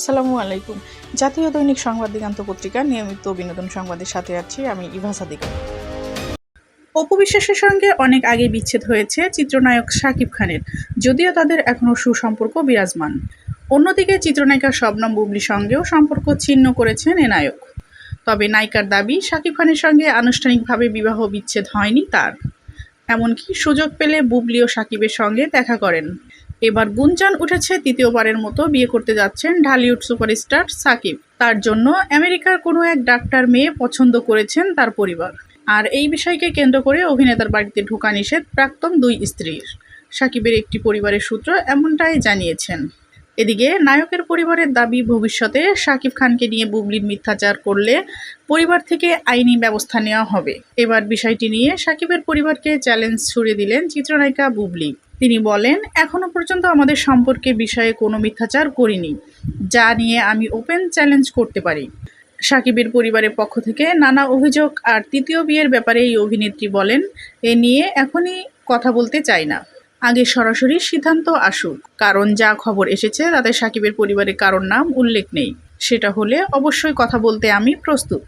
আসসালামু আলাইকুম। জাতীয় দৈনিক সংবাদ দিগান্ত পত্রিকার নিয়মিত বিনোদন সংবাদের সাথে আছি আমি ইভা সাদিকা অপু বিশ্বাসের সঙ্গে অনেক আগে বিচ্ছেদ হয়েছে চিত্রনায়ক শাকিব খানের, যদিও তাদের এখনও সুসম্পর্ক বিরাজমান। অন্যদিকে চিত্রনায়িকা শবনম বুবলির সঙ্গেও সম্পর্ক ছিন্ন করেছেন এ নায়ক। তবে নায়িকার দাবি শাকিব খানের সঙ্গে আনুষ্ঠানিকভাবে বিবাহ বিচ্ছেদ হয়নি তার। এমনকি সুযোগ পেলে বুবলি ও সাকিবের সঙ্গে দেখা করেন। এবার গুঞ্জন উঠেছে তৃতীয়বারের মতো বিয়ে করতে যাচ্ছেন ঢালিউড সুপারস্টার সাকিব। তার জন্য আমেরিকার কোনো এক ডাক্তার মেয়ে পছন্দ করেছেন তার পরিবার। আর এই বিষয়কে কেন্দ্র করে অভিনেতার বাড়িতে ঢোকা নিষেধ প্রাক্তন দুই স্ত্রীর। সাকিবের একটি পরিবারের সূত্র এমনটাই জানিয়েছেন। এদিকে নায়কের পরিবারের দাবি, ভবিষ্যতে শাকিব খানকে নিয়ে বুবলির মিথ্যাচার করলে পরিবার থেকে আইনি ব্যবস্থা নেওয়া হবে। এবার বিষয়টি নিয়ে সাকিবের পরিবারকে চ্যালেঞ্জ ছুড়ে দিলেন চিত্রনায়িকা বুবলি। তিনি বলেন, এখনও পর্যন্ত আমাদের সম্পর্কে বিষয়ে কোনো মিথ্যাচার করিনি, যা নিয়ে আমি ওপেন চ্যালেঞ্জ করতে পারি। সাকিবের পরিবারের পক্ষ থেকে নানা অভিযোগ আর তৃতীয় বিয়ের ব্যাপারে এই অভিনেত্রী বলেন, এ নিয়ে এখনই কথা বলতে চাই না। আগে সরাসরি সিদ্ধান্ত আসুক। কারণ যা খবর এসেছে তাতে সাকিবের পরিবারের কারোর নাম উল্লেখ নেই। সেটা হলে অবশ্যই কথা বলতে আমি প্রস্তুত।